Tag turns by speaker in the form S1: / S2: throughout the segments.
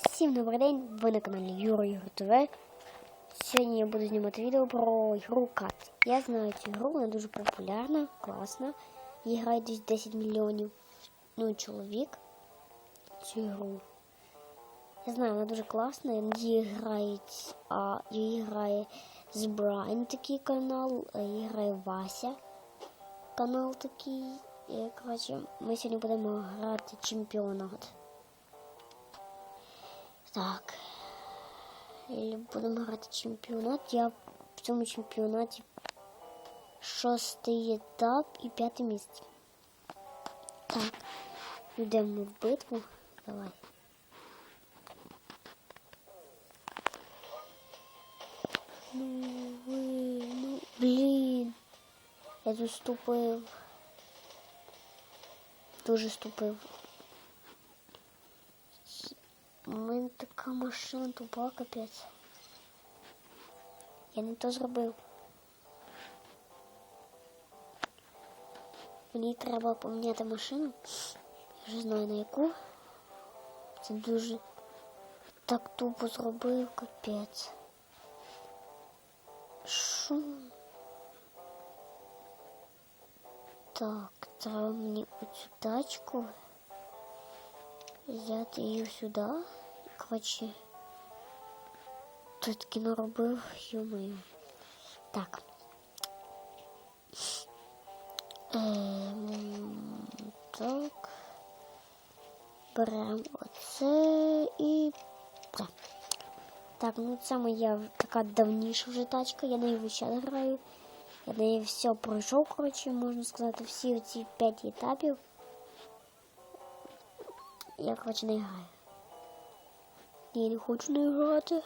S1: Всім добрий день, ви на каналі Юра Юра ТВ. Сьогодні я буду знімати відео про ігру Кат. Я знаю цю гру, вона дуже популярна, класна. Її грає десь 10 мільйонів ну, чоловік. Цю ігру. Я знаю, вона дуже класна. Її грають, а її грає з Брайн такий канал, її грає Вася. Канал такий. Коротше, ми сьогодні будемо грати чемпіонат. Так. І будемо грати чемпіонат. Я в цьому чемпіонаті шостий етап і п'яте місце. Так, йдемо в битву. Давай. Ну ви, ну, блін. Я тут ступив. Дуже ступив. У мене така машина тупа, капець. Я не то зробив. Мені треба поміняти машину. Я вже знаю на яку. Це дуже так тупо зробив, капець. Що? Так, треба мені оцю тачку. Взяти її сюди. Коротше. Тут кіно робив, йомаю. Так. Ем, так. Беремо оце і. Так. Так, ну це моя така давніша вже тачка, я неї ще граю. Я неї все пройшов, коротше, можна сказати, всі ці п'ять етапів. Я, коротше, не граю. Я не хочу не грати.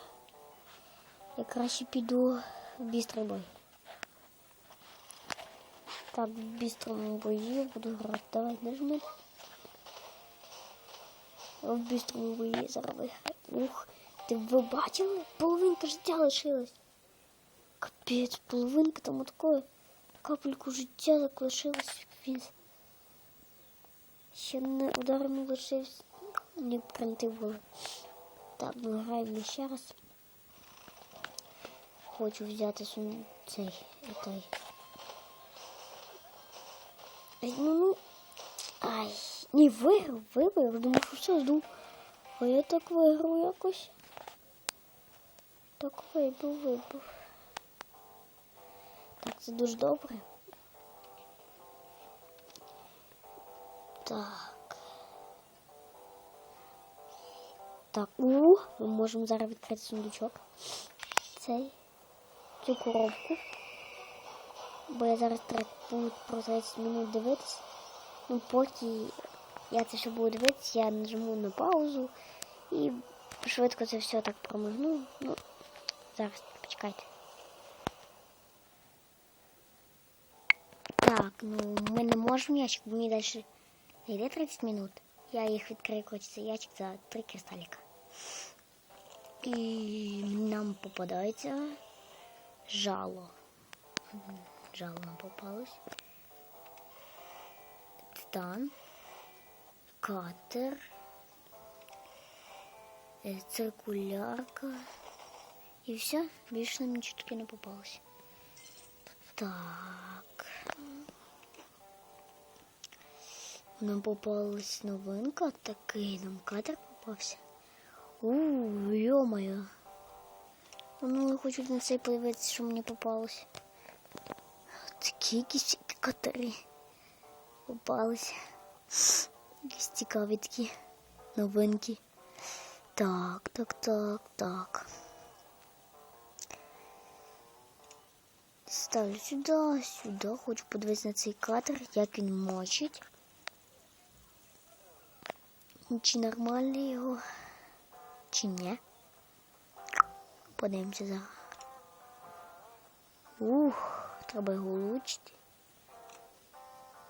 S1: Я краще піду в бістрий бой. Так, в бістрому бої буду грати. Давай нажми. В бістрому бої зараз. Ух, ти ви бачили? Половинка життя лишилась. Капець, половинка там такої. Капельку життя так лишилась. Він ще не удар не лишився. Не принти було. Так, ми граємо ще раз. Хочу взяти сум... цей, цей. Ну, ну. Ай, ні, виграв, виграв. Думаю, що все жду. А я так виграв якось. Так вибив, вибив. Так, це дуже добре. Так. Так, у, ми можемо зараз відкрити сундучок. Цей. Цю коробку. Бо я зараз треба буду про 30 минут дивитися. Ну, поки я це ще буду дивитися, я нажму на паузу і швидко це все так промигну. Ну, зараз почекайте. Так, ну ми не можемо ящик, бо мені далі йде 30 минут. Я їх відкрию, цей ящик за 3 кристаліка. І нам попадається жало. Жало нам попалось. Титан. Катер. е, Циркулярка. І все, більше нам нічого таке не попалось. Так. Нам попалась новинка, такий нам катер попався. У, ё-моё. Ну, я хочу на цей подивитися, що мені попалось. Такі якісь катери попалися. Якісь цікаві такі новинки. Так, так, так, так. Ставлю сюди, сюди. Хочу подивитися на цей катер, як він мочить. Чи нормальний його, чи ні. Подивимося за. Ух, треба його улучшити.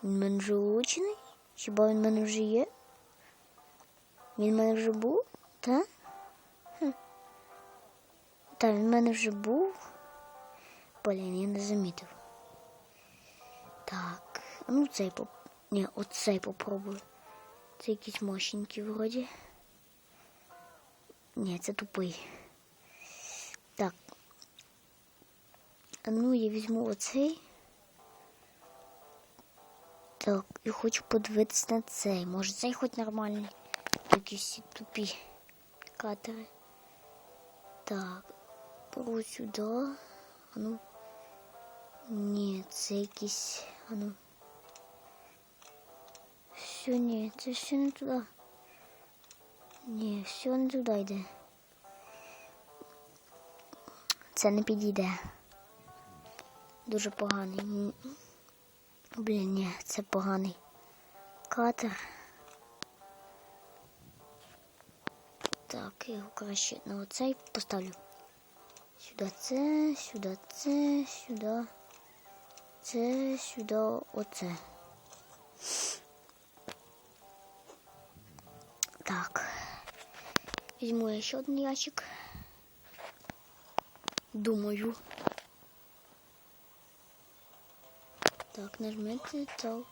S1: Він мене вже улучшений? Хіба він в мене вже є? Він в мене вже був? Так? Хм. Так, він в мене вже був. Блін, я не замітив. Так, ну цей поп... Ні, оцей попробую. Це якісь мощненькі вроді. Ні, це тупий. Так. А ну, я візьму оцей. Так, і хочу подивитись на цей. Може цей хоч нормальний. Якісь всі тупі катери. Так. Беру сюди. А ну. Ні, це якісь. А ну. Все, ні, це все не туди. Ні, все не туди йде. Це не підійде. Дуже поганий. Блін, ні, це поганий. Катер. Так, його краще на оцей поставлю. Сюди це, сюди це, сюди. Це, сюди, оце. Так. Візьму я ще один ящик. Думаю. Так, нажмете так.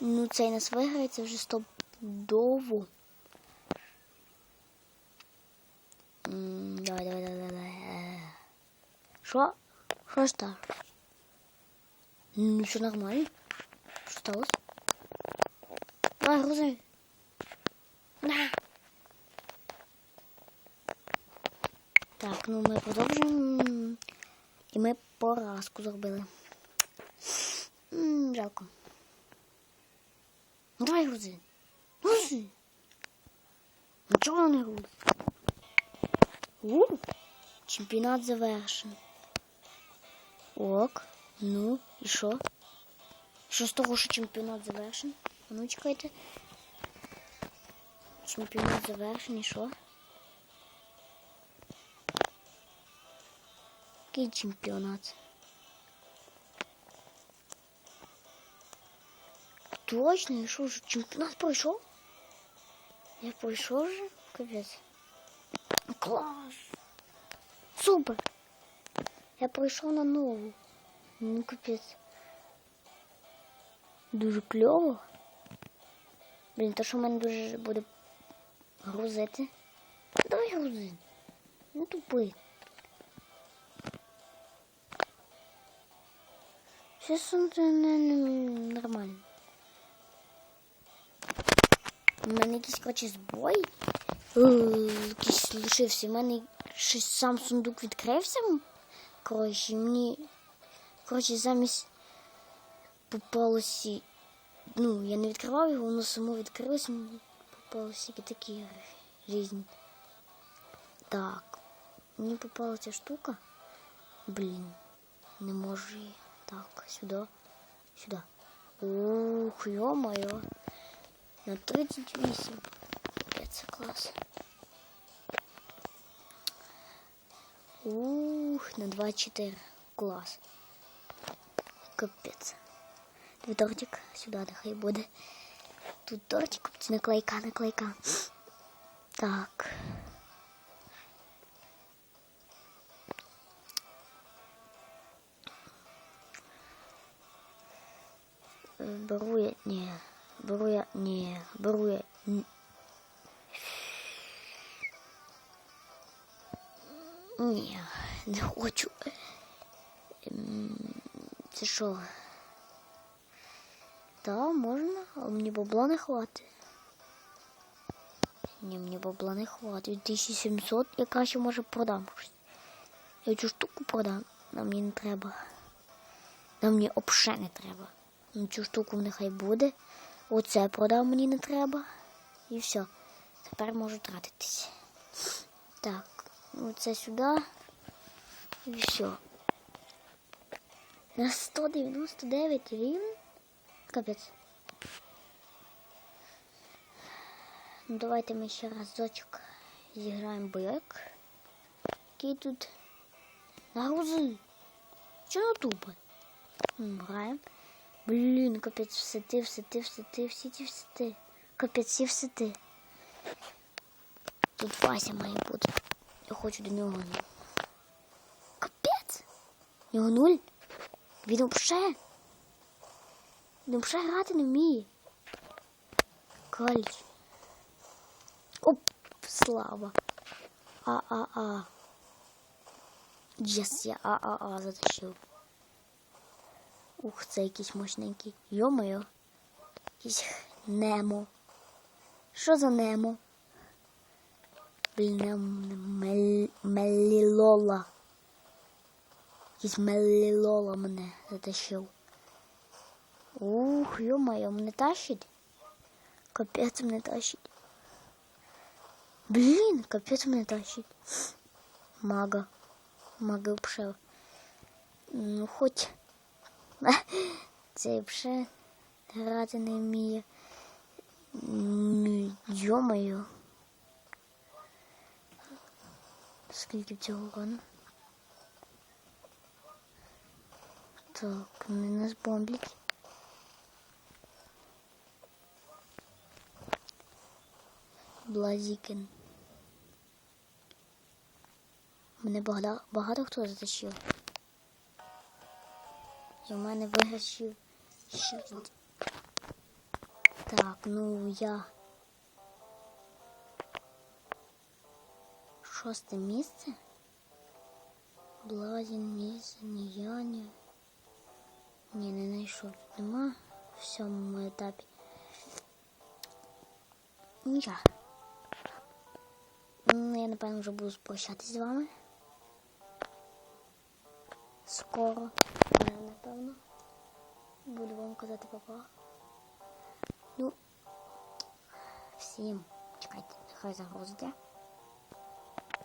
S1: Ну, цей нас виграє, це вже стопдово. Давай, давай, давай, давай. Що? Що ж так? Ну, все нормально. Що сталося? Давай, грузи. На. Так, ну ми продовжуємо. І ми поразку зробили. М, Жалко. Ну, Давай грузи. Грузи. Нічого не грузи. У, чемпіонат завершений. Ок. Ну, і що? Що з того, що чемпіонат завершений? Ну чекайте. Чемпіонат завершений, що? Який чемпіонат? Точно, і що ж, чемпіонат пройшов? Я пройшов вже? Капець. Клас! Супер! Я пройшов на нову. Ну, капець. Дуже кльово. Блін, то що в мене дуже буде грузити. Давай грузи. Ну тупий. Не, не нормально. У мене якийсь коротше збой. Якийсь лишився. У мене сам сундук відкрився. Коротше, мені. Коротше, замість попалося. Ну, я не відкривав його, воно само відкрилося, мені попалося такі різні. Так. Мені попала ця штука. Блін. Не можу її. Так, сюди. Сюди. Ух, ё-моё. На 38. Капець, це клас. Ух, на 24. Клас. Капець. Тут тортик. Сюди нехай буде. Тут тортик, наклейка, наклейка. Так. Беру ні, беру я, ні, беру я, ні. Ні, не хочу. Ем, Це що? Та, можна, а мені бабла не хватить. Ні, мені бабла не хватить. 1700 я краще може продам. Я цю штуку продам, нам не треба. Нам мені обше не треба. Ну, цю штуку нехай буде. Оце продав мені не треба. І все. Тепер можу тратитись. Так, оце сюди. І все. На 199 рівень. Капець. Ну, давайте ми ще разочок зіграємо бойок. Який тут нагрузи. Чого? М, Граємо. Блін, капець, все ти, все ти, все ти, всі ті все ти. Капець, всі все ти. Тут Вася має бути. Я хочу до нього. Капець. У нього нуль. Він взагалі. Він взагалі грати не вміє. Каліч. Оп, слава. А-А-А. Єс, я А-А-А затащив. Ух, це якийсь мощненький. Йо-моє. Якийсь Немо. Що за Немо? Блін. Мелілола. Якийсь Мелілола мене затащив. Ух, йо-моє, мене тащить. Капець мене тащить. Блін, капець мене тащить. Мага. Мага пшел. Ну, хоч. Цей пше грати не вміє. М, Йо-моє. Скільки цього урона? Так, вони нас бомблять. Блазікен. Мене багато, багато хто затащив. І в мене виграшів шість. Так, ну я. Шосте місце. Блазін, місце, Ніяні. Ні, не знайшов. Нема в сьомому етапі. Нічого. Ну, я, напевно, вже буду прощатись з вами. Скоро, напевно. Буду вам казати папа. Ну, всім чекайте, хай загрузите.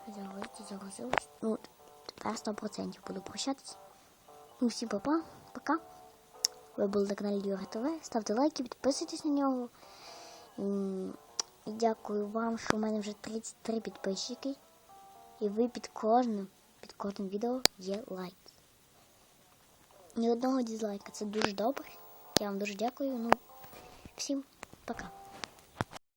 S1: Хай загрузите, загрузилось. Ну, тепер 100% буду прощатись. Ну, всім папа, пока. Ви були на каналі Юра ТВ. Ставте лайки, підписуйтесь на нього. І дякую вам, що в мене вже 33 підписчики. І ви під кожним, під кожним відео є лайк. Ні одного дізлайка. Це дуже добре. Я вам дуже дякую. Ну, всім пока.